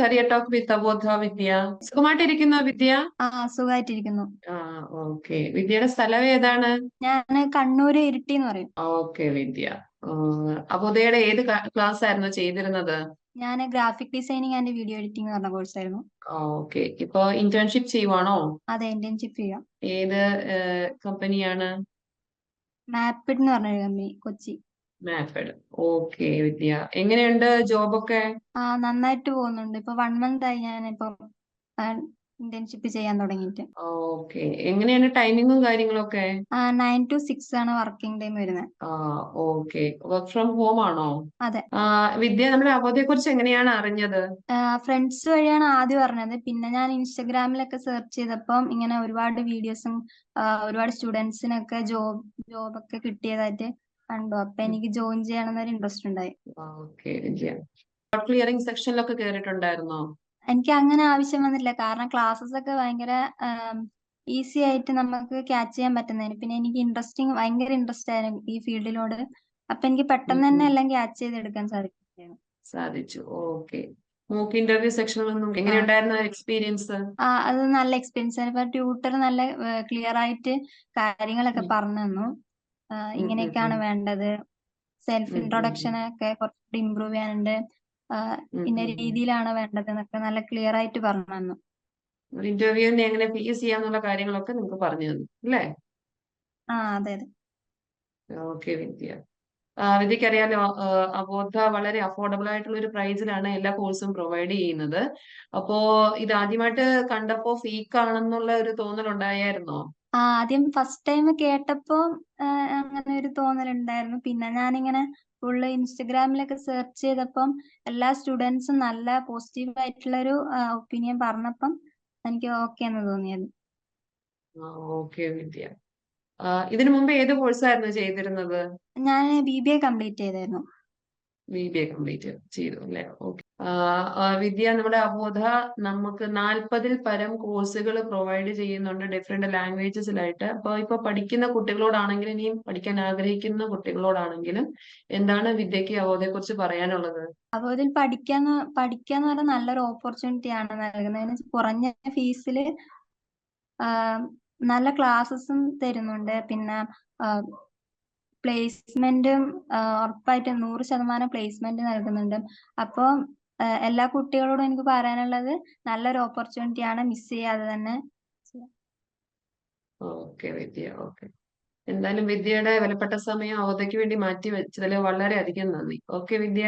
Career talk with അബോധ വിദ്യ. സുഖമായിട്ടിരിക്കുന്നോ വിദ്യ? ആ സുഖമായിട്ടിരിക്കുന്നു. ആ ഓക്കെ. വിദ്യയുടെ സ്ഥലം ഏതാണ്? ഞാൻ കണ്ണൂര് ഇരിട്ടി എന്ന് പറയും. ഓക്കെ വിദ്യ. അബോധയുടെ ഏത് ക്ലാസ് ആയിരുന്നു ചെയ്തിരുന്നത്? ഞാൻ graphic designing and video editing എന്ന് പറഞ്ഞ കോഴ്സ് ആയിരുന്നു ഓക്കെ. ഇപ്പൊ ഇന്റേൺഷിപ്പ് ചെയ്യുവാണോ? അതെ ഇന്റേൺഷിപ്പ് ചെയ്യാം. ഏത് കമ്പനിയാണ് മാപ്പിഡ് എന്ന് പറഞ്ഞൊരു company Kochi. Mapped okay Vidya. എങ്ങനെയുണ്ട് ജോബൊക്കെ? ആ നന്നായിട്ട് പോകുന്നുണ്ട്. ഇപ്പൊ വൺ മന്ത് ആയി ഞാൻ ഇപ്പൊ ഇന്റേൺഷിപ്പ് ചെയ്യാൻ തുടങ്ങിയിട്ട്. ഓക്കെ എങ്ങനെയാണ് ടൈമിങ്ങും കാര്യങ്ങളൊക്കെ? നയൻ ടു സിക്സ് ആണ് വർക്കിംഗ് ടൈം വരുന്നത്. ആ ഓക്കെ വർക്ക് ഫ്രം ഹോം ആണോ? അതെ. വിദ്യ നമ്മുടെ അവധിയെ കുറിച്ച് എങ്ങനെയാണ് അറിഞ്ഞത്? ഫ്രണ്ട്സ് വഴിയാണ് ആദ്യം അറിഞ്ഞത്. പിന്നെ ഞാൻ ഇൻസ്റ്റഗ്രാമിലൊക്കെ സെർച്ച് ചെയ്തപ്പം ഇങ്ങനെ ഒരുപാട് വീഡിയോസും ഒരുപാട് സ്റ്റുഡൻസിനൊക്കെ ജോബ് ജോബൊക്കെ കിട്ടിയതായിട്ട് കണ്ടു. അപ്പൊ എനിക്ക് ജോയിൻ ചെയ്യണമെന്നൊരു ഇൻട്രസ്റ്റ് ഉണ്ടായി. ഓക്കെ ക്ലിയറിംഗ് സെക്ഷനിലൊക്കെ കേറിയിട്ടുണ്ടായിരുന്നോ? എനിക്ക് അങ്ങനെ ആവശ്യം വന്നില്ല. കാരണം ക്ലാസ്സസ് ഒക്കെ ഭയങ്കര ഈസി ആയിട്ട് നമുക്ക് ക്യാച്ച് ചെയ്യാൻ പറ്റുന്നതിന് പിന്നെ എനിക്ക് ഇൻട്രസ്റ്റിംഗ് ഭയങ്കര ഇൻട്രസ്റ്റ് ആയിരുന്നു ഈ ഫീൽഡിനോട് അപ്പൊ എനിക്ക് പെട്ടെന്ന് തന്നെ എല്ലാം ക്യാച്ച് ചെയ്തെടുക്കാൻ സാധിക്കും സാധിച്ചു. ഓക്കെ. മോക്ക് ഇന്റർവ്യൂ എങ്ങനെയുണ്ടായിരുന്നു എക്സ്പീരിയൻസ് ആ അത് നല്ല എക്സ്പീരിയൻസ് ആണ് ഇപ്പൊ ട്യൂട്ടർ നല്ല ക്ലിയർ ആയിട്ട് കാര്യങ്ങളൊക്കെ പറഞ്ഞു തന്നു. ഇങ്ങനെയൊക്കെയാണ് വേണ്ടത്. സെൽഫ് ഉം, ഉം, ഇൻട്രൊഡക്ഷൻ ഒക്കെ കുറച്ചുകൂടി ഇമ്പ്രൂവ് ചെയ്യാനുണ്ട്. ആ, ഇന്ന രീതിയിലാണ് വേണ്ടത് എന്നൊക്കെ നല്ല ക്ലിയർ ആയിട്ട് പറഞ്ഞു തന്നു ഇന്റർവ്യൂവിനെ എങ്ങനെ ഫേസ് ചെയ്യാന്നുള്ള കാര്യങ്ങളൊക്കെ നിങ്ങൾക്ക് പറഞ്ഞു തന്നു അല്ലേ? ആ അതെ അതെ. ഓക്കെ വിദ്യ. ആ, വിദ്യക്ക് അറിയാലോ ആ, അബോധ വളരെ അഫോർഡബിൾ ആയിട്ടുള്ള ഒരു പ്രൈസിലാണ് എല്ലാ കോഴ്സും പ്രൊവൈഡ് ചെയ്യുന്നത്. അപ്പോ ഇത് ആദ്യമായിട്ട് കണ്ടപ്പോ ഫീക്ക് ആണെന്നുള്ള ഒരു തോന്നൽ ഉണ്ടായിരുന്നോ ആ, ആദ്യം ഫസ്റ്റ് ടൈം കേട്ടപ്പോ അങ്ങനെ ഒരു തോന്നലുണ്ടായിരുന്നു. പിന്നെ ഞാനിങ്ങനെ ഫുള്ള് ഇൻസ്റ്റഗ്രാമിലൊക്കെ സെർച്ച് ചെയ്തപ്പം എല്ലാ സ്റ്റുഡൻസും നല്ല പോസിറ്റീവ് ആയിട്ടുള്ള ഒരു ഒപ്പീനിയൻ പറഞ്ഞപ്പം എനിക്ക് ഓക്കെ എന്ന് തോന്നിയത്. ഓക്കെ വിദ്യ. ഇതിനു മുമ്പ് ഏത് കോഴ്സായിരുന്നു ചെയ്തിരുന്നത്? ഞാൻ ബി ബി എ കംപ്ലീറ്റ് ചെയ്തായിരുന്നു. ബി ബി എ കംപ്ലീറ്റ് ചെയ്തു അല്ലേ? ഓക്കെ വിദ്യ നമ്മുടെ അബോധ നമുക്ക് നാൽപ്പതിൽ പരം കോഴ്സുകൾ പ്രൊവൈഡ് ചെയ്യുന്നുണ്ട് ഡിഫറെന്റ് ലാംഗ്വേജസിലായിട്ട് അപ്പൊ ഇപ്പൊ പഠിക്കുന്ന കുട്ടികളോടാണെങ്കിലും ഇനിയും പഠിക്കാൻ ആഗ്രഹിക്കുന്ന കുട്ടികളോടാണെങ്കിലും എന്താണ് വിദ്യക്ക് അബോധയെ കുറിച്ച് പറയാനുള്ളത്? അപ്പൊ ഇതിൽ പഠിക്കാന്ന് നല്ലൊരു ഓപ്പർച്യൂണിറ്റി ആണ് നൽകുന്നത് കുറഞ്ഞ ഫീസിൽ നല്ല ക്ലാസ്സസും തരുന്നുണ്ട്. പിന്നെ പ്ലേസ്മെന്റും ഉറപ്പായിട്ടും നൂറ് ശതമാനം പ്ലേസ്മെന്റ് നൽകുന്നുണ്ട്. അപ്പോൾ എല്ലാ കുട്ടികളോടും എനിക്ക് പറയാനുള്ളത് നല്ലൊരു ഓപ്പർച്യൂണിറ്റി ആണ് മിസ് ചെയ്യാതെ തന്നെ. Okay Vidya okay. എന്തായാലും വിദ്യയുടെ വിലപ്പെട്ട സമയം അവധയ്ക്ക് വേണ്ടി മാറ്റി വെച്ചതിൽ വളരെയധികം നന്ദി. ഓക്കെ വിദ്യ.